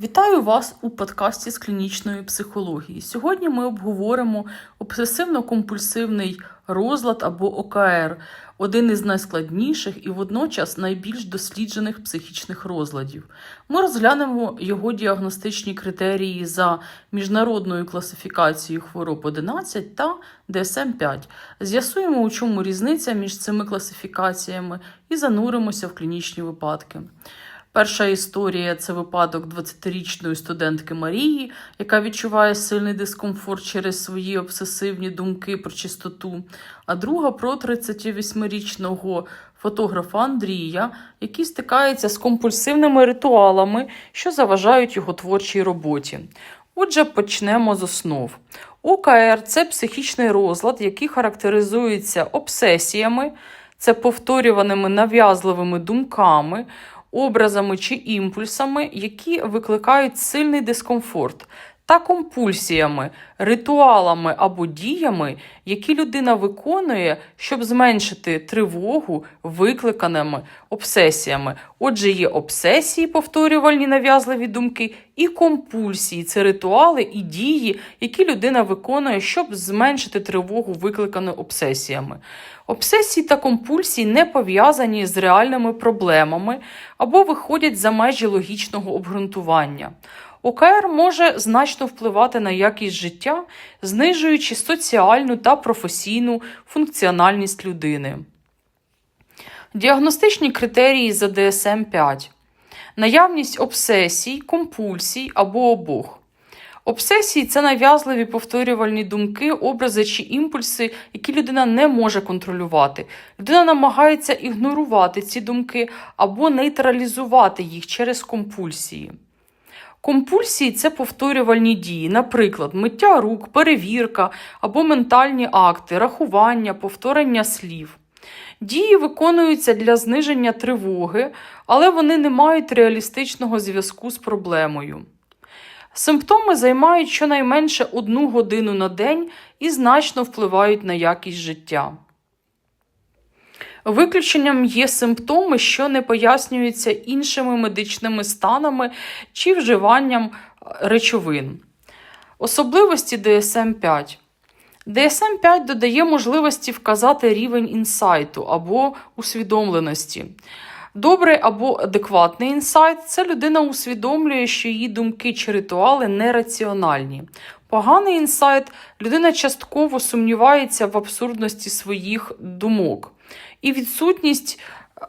Вітаю вас у подкасті з клінічної психології. Сьогодні ми обговоримо обсесивно-компульсивний розлад або ОКР, один із найскладніших і водночас найбільш досліджених психічних розладів. Ми розглянемо його діагностичні критерії за міжнародною класифікацією хвороб 11 та DSM-5. З'ясуємо, у чому різниця між цими класифікаціями, і зануримося в клінічні випадки. Перша історія це випадок 20-річної студентки Марії, яка відчуває сильний дискомфорт через свої обсесивні думки про чистоту. А друга про 38-річного фотографа Андрія, який стикається з компульсивними ритуалами, що заважають його творчій роботі. Отже, почнемо з основ. ОКР це психічний розлад, який характеризується обсесіями, це повторюваними нав'язливими думками образами чи імпульсами, які викликають сильний дискомфорт, та компульсіями, ритуалами або діями, які людина виконує, щоб зменшити тривогу, викликаними обсесіями. Отже, є обсесії, повторювальні нав'язливі думки, і компульсії це ритуали і дії, які людина виконує, щоб зменшити тривогу, викликану обсесіями. Обсесії та компульсії не пов'язані з реальними проблемами або виходять за межі логічного обґрунтування. ОКР може значно впливати на якість життя, знижуючи соціальну та професійну функціональність людини. Діагностичні критерії за DSM-5. Наявність обсесій, компульсій або обох. Обсесії це нав'язливі повторювальні думки, образи чи імпульси, які людина не може контролювати. Людина намагається ігнорувати ці думки або нейтралізувати їх через компульсії. Компульсії це повторювальні дії, наприклад, миття рук, перевірка або ментальні акти, рахування, повторення слів. Дії виконуються для зниження тривоги, але вони не мають реалістичного зв'язку з проблемою. Симптоми займають щонайменше одну годину на день і значно впливають на якість життя. Виключенням є симптоми, що не пояснюються іншими медичними станами чи вживанням речовин. Особливості DSM-5. DSM-5 додає можливості вказати рівень інсайту або усвідомленості. Добрий або адекватний інсайт це людина усвідомлює, що її думки чи ритуали нераціональні. Поганий інсайт людина частково сумнівається в абсурдності своїх думок. І відсутність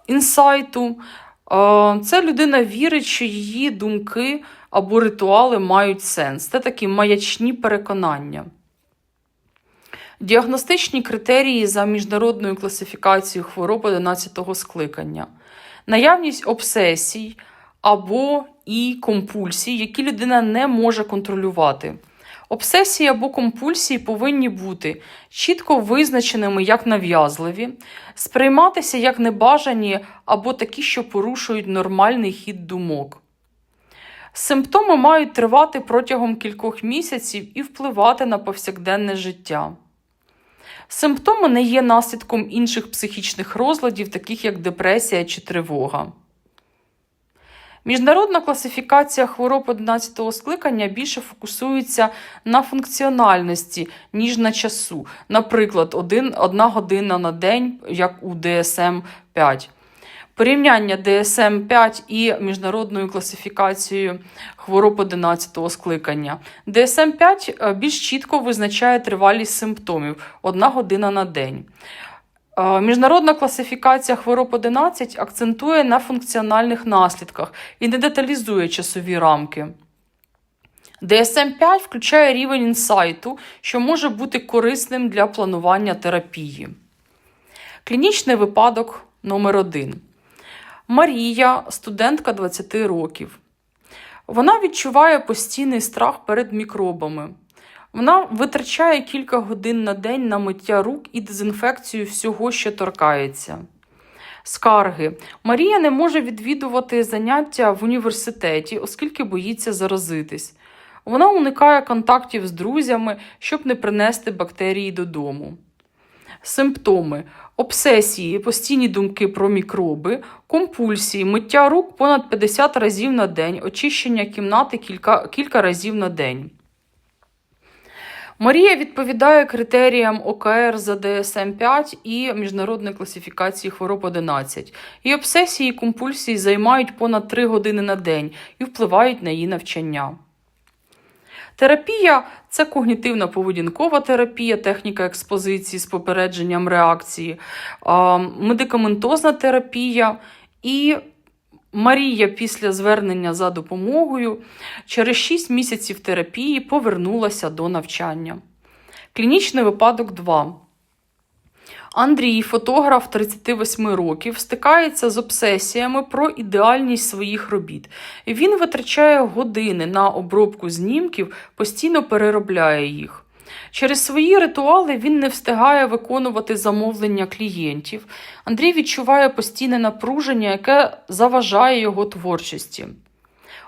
інсайту це людина вірить, що її думки або ритуали мають сенс. Це такі маячні переконання. Діагностичні критерії за міжнародною класифікацією хвороб 11 скликання. Наявність обсесій або і компульсій, які людина не може контролювати. Обсесії або компульсії повинні бути чітко визначеними як нав'язливі, сприйматися як небажані або такі, що порушують нормальний хід думок. Симптоми мають тривати протягом кількох місяців і впливати на повсякденне життя. Симптоми не є наслідком інших психічних розладів, таких як депресія чи тривога. Міжнародна класифікація хвороб 11-го скликання більше фокусується на функціональності, ніж на часу. Наприклад, одна година на день, як у DSM-5. Порівняння DSM-5 і міжнародною класифікацією хвороб 11-го скликання. DSM-5 більш чітко визначає тривалість симптомів одна година на день. Міжнародна класифікація хвороб 11 акцентує на функціональних наслідках і не деталізує часові рамки. DSM-5 включає рівень інсайту, що може бути корисним для планування терапії. Клінічний випадок номер 1 Марія, студентка 20 років. Вона відчуває постійний страх перед мікробами. Вона витрачає кілька годин на день на миття рук і дезінфекцію всього, що торкається. Скарги. Марія не може відвідувати заняття в університеті, оскільки боїться заразитись. Вона уникає контактів з друзями, щоб не принести бактерії додому. Симптоми: обсесії, постійні думки про мікроби, компульсії, миття рук понад 50 разів на день, очищення кімнати кілька, кілька разів на день. Марія відповідає критеріям ОКР за ДСМ-5 і міжнародної класифікації хвороб 11. І обсесії і компульсії займають понад 3 години на день і впливають на її навчання. Терапія це когнітивна поведінкова терапія, техніка експозиції з попередженням реакції, медикаментозна терапія і Марія після звернення за допомогою через 6 місяців терапії повернулася до навчання. Клінічний випадок 2. Андрій, фотограф 38 років, стикається з обсесіями про ідеальність своїх робіт. Він витрачає години на обробку знімків, постійно переробляє їх. Через свої ритуали він не встигає виконувати замовлення клієнтів. Андрій відчуває постійне напруження, яке заважає його творчості.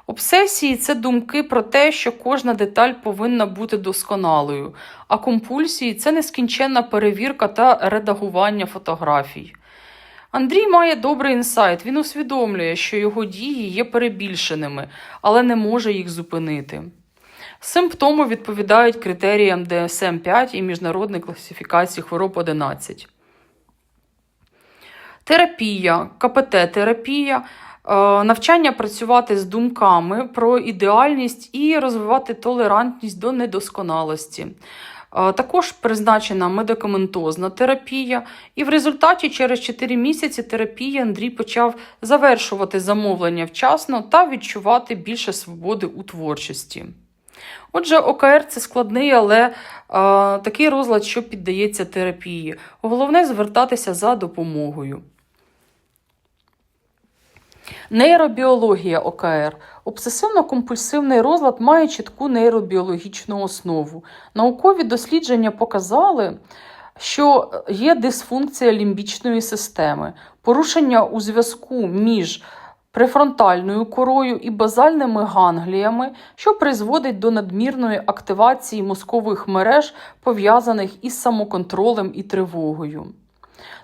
Обсесії це думки про те, що кожна деталь повинна бути досконалою, а компульсії це нескінченна перевірка та редагування фотографій. Андрій має добрий інсайт, він усвідомлює, що його дії є перебільшеними, але не може їх зупинити. Симптоми відповідають критеріям DSM-5 і міжнародної класифікації хвороб 11. Терапія, КПТ-терапія, е, навчання працювати з думками про ідеальність і розвивати толерантність до недосконалості. Е, Також призначена медикаментозна терапія, і в результаті через 4 місяці терапії Андрій почав завершувати замовлення вчасно та відчувати більше свободи у творчості. Отже, ОКР це складний, але е, такий розлад, що піддається терапії. Головне звертатися за допомогою. Нейробіологія ОКР. Обсесивно-компульсивний розлад має чітку нейробіологічну основу. Наукові дослідження показали, що є дисфункція лімбічної системи, порушення у зв'язку між префронтальною корою і базальними гангліями, що призводить до надмірної активації мозкових мереж, пов'язаних із самоконтролем і тривогою.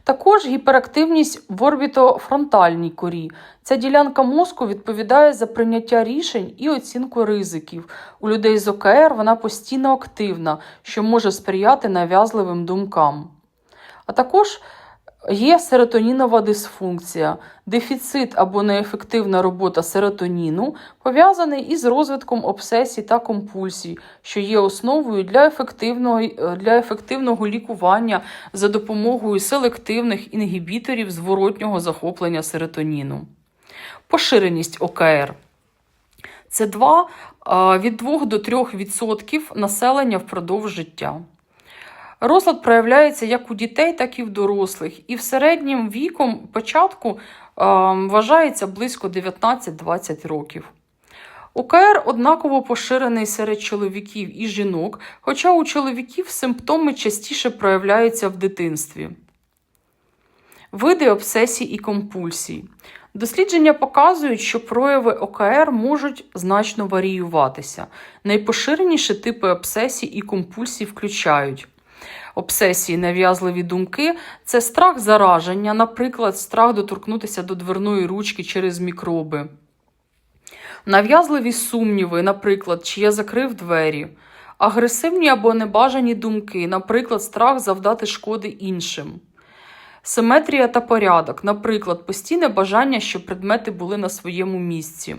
Також гіперактивність в орбітофронтальній корі. Ця ділянка мозку відповідає за прийняття рішень і оцінку ризиків. У людей з ОКР вона постійно активна, що може сприяти нав'язливим думкам. А також є серотонінова дисфункція, дефіцит або неефективна робота серотоніну пов'язаний із розвитком обсесій та компульсій, що є основою для ефективного, для ефективного лікування за допомогою селективних інгібіторів зворотнього захоплення серотоніну. Поширеність ОКР. Це 2, від 2 до 3% населення впродовж життя. Розлад проявляється як у дітей, так і в дорослих, і в середнім віком початку е, вважається близько 19-20 років. ОКР однаково поширений серед чоловіків і жінок, хоча у чоловіків симптоми частіше проявляються в дитинстві. Види обсесій і компульсій. Дослідження показують, що прояви ОКР можуть значно варіюватися. Найпоширеніші типи обсесій і компульсій включають обсесії, нав'язливі думки це страх зараження, наприклад, страх доторкнутися до дверної ручки через мікроби. Нав'язливі сумніви, наприклад, чи я закрив двері, агресивні або небажані думки, наприклад, страх завдати шкоди іншим. Симетрія та порядок, наприклад, постійне бажання, щоб предмети були на своєму місці.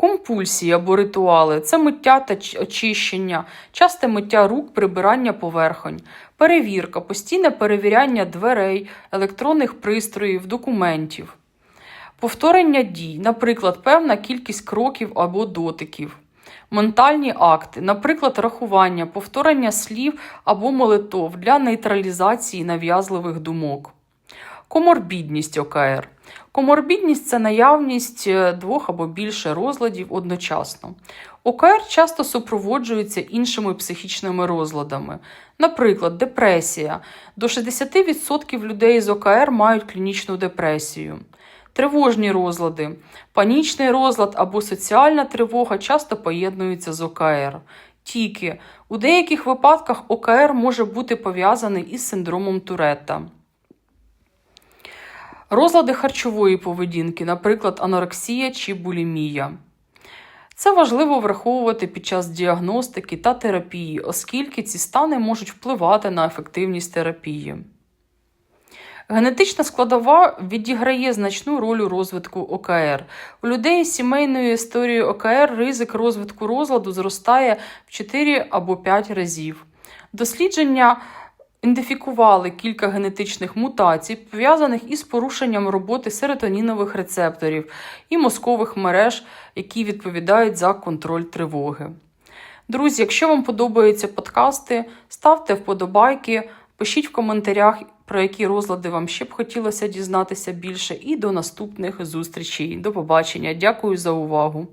Компульсії або ритуали це миття та очищення, часте миття рук, прибирання поверхонь, перевірка, постійне перевіряння дверей, електронних пристроїв, документів, повторення дій, наприклад, певна кількість кроків або дотиків, ментальні акти, наприклад, рахування, повторення слів або молитов для нейтралізації нав'язливих думок. Коморбідність ОКР. Коморбідність це наявність е, двох або більше розладів одночасно. ОКР часто супроводжується іншими психічними розладами. Наприклад, депресія. До 60% людей з ОКР мають клінічну депресію. Тривожні розлади. Панічний розлад або соціальна тривога часто поєднуються з ОКР. Тільки у деяких випадках ОКР може бути пов'язаний із синдромом Туретта. Розлади харчової поведінки, наприклад, анорексія чи булімія. Це важливо враховувати під час діагностики та терапії, оскільки ці стани можуть впливати на ефективність терапії. Генетична складова відіграє значну роль у розвитку ОКР. У людей з сімейною історією ОКР ризик розвитку розладу зростає в 4 або 5 разів. Дослідження ідентифікували кілька генетичних мутацій, пов'язаних із порушенням роботи серотонінових рецепторів і мозкових мереж, які відповідають за контроль тривоги. Друзі, якщо вам подобаються подкасти, ставте вподобайки, пишіть в коментарях, про які розлади вам ще б хотілося дізнатися більше. І до наступних зустрічей. До побачення. Дякую за увагу!